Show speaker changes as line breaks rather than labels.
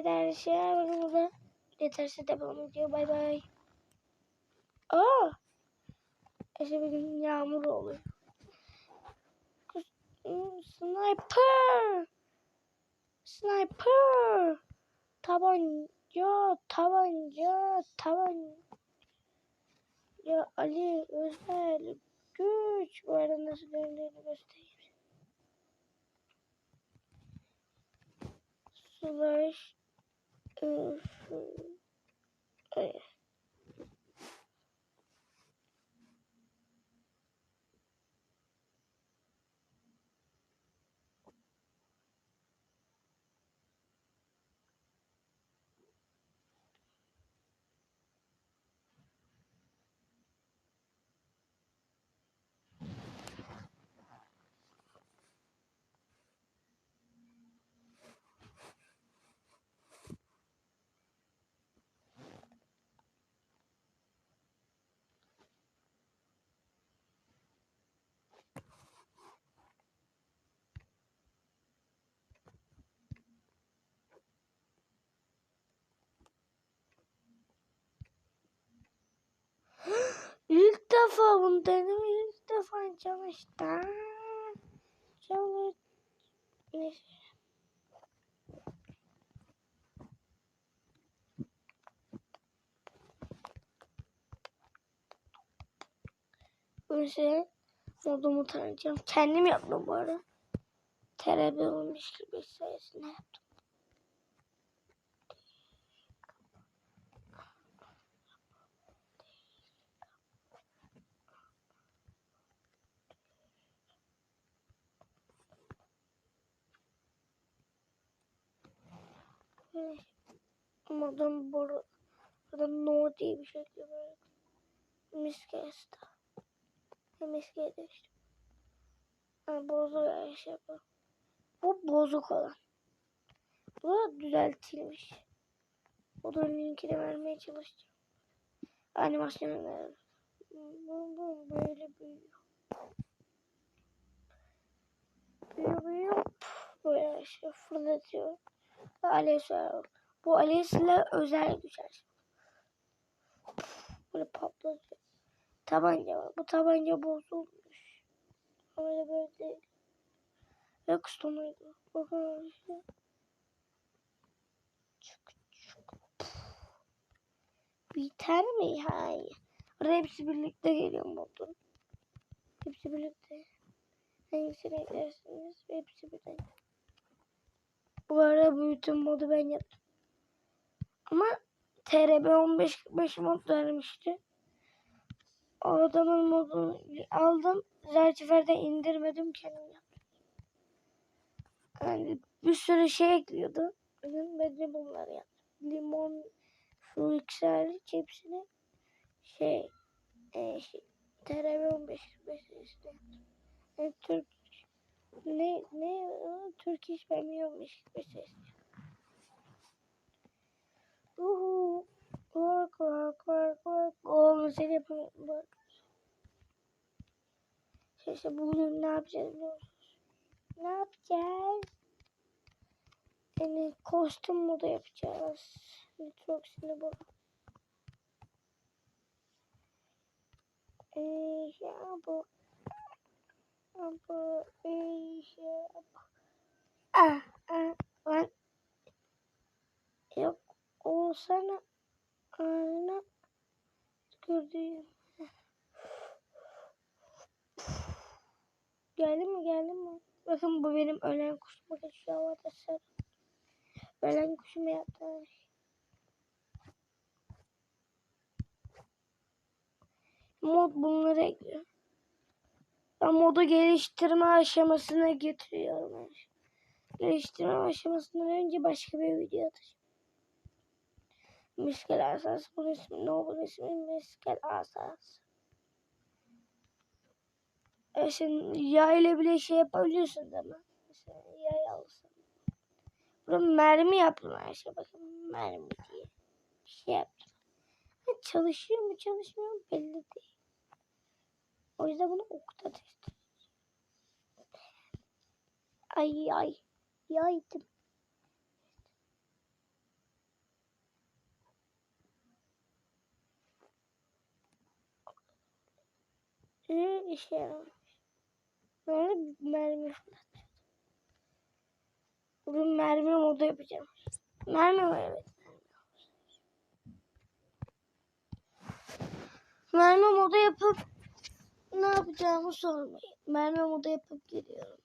eder şey bakın burada. Yeterse devam ediyor. Bay bay. Aa. İşte bugün yağmur oluyor. Hmm, Sniper. Sniper. Tabanca, tabanca, tabanca. Ya Ali özel güç. Bu arada nasıl döndüğünü göstereyim. Slash. uh, denedim. İlk defa çalıştı. Çalış. Önce modumu tanıyacağım. Kendim yaptım bu arada. TRB olmuş gibi sayesinde yaptım. Ve Modum burada, burada no diye bir şey var. Miskesta. Miskeye değiştim. Ha, bozuk her şey bu. Bu bozuk olan. Bu da düzeltilmiş. O da linkini vermeye çalışacağım. Animasyonları. Bu, bu böyle büyüyor. Büyüyor büyüyor. Böyle şey fırlatıyor. Alias var. Bu Alias'la özel düşer. Böyle patlatıyor. Tabanca var. Bu tabanca bozulmuş. Ama öyle böyle değil. Ve kustumuydu. Bakın işte. Çık çık. Biter mi? Hayır. Hepsi birlikte geliyor modun. Hepsi birlikte. Hangisini eklersiniz? Hepsi birlikte. Bu ara bütün modu ben yaptım. Ama TRB 1545 mod vermişti. O adamın modunu aldım. Zertifer'de indirmedim kendim yaptım. Yani bir sürü şey ekliyordu. Ben de bunları yaptım. Limon, şu ikisi hariç hepsini şey, e, şey TRB 1545 işte. Yani Türk ne ne Türk iş bilmiyormuş bir ses. Uhu. Kork kork kork kork. Oğlum seni yapamıyorum. Bak. İşte bugün ne yapacağız biliyor musunuz? Ne yapacağız? Yani kostüm modu yapacağız. Nitroxin'i bu. Ee, ya bu. Ya bu. Ee. Ah, ah, lan. Yok. O sana. Aynen. Gördüğüm. Geldi mi geldi mi? Bakın bu benim ölen kuşum. Şu havada sarı. Ölen kuşumu yaptım. Mod bunları ekliyor. Ben modu geliştirme aşamasına getiriyorum. Geliştirme aşamasından önce başka bir video atacağım. Miskel asas. Bunun ismi ne? Bunun ismi miskel asas. E sen yay ile bile şey yapabiliyorsun değil mi? Mesela yay alsın. Burada mermi yaptım her şey. Bakın mermi diye. Bir şey yaptım. Ha, çalışıyor mu çalışmıyor mu belli değil. O yüzden bunu okta. Ay ay yaydım. Ee, işe yaramış. Sonra mermi fırlatıyordum. Bugün mermi modu yapacağım. Mermi var evet. Mermi modu yapıp ne yapacağımı sormayın. Mermi modu yapıp geliyorum.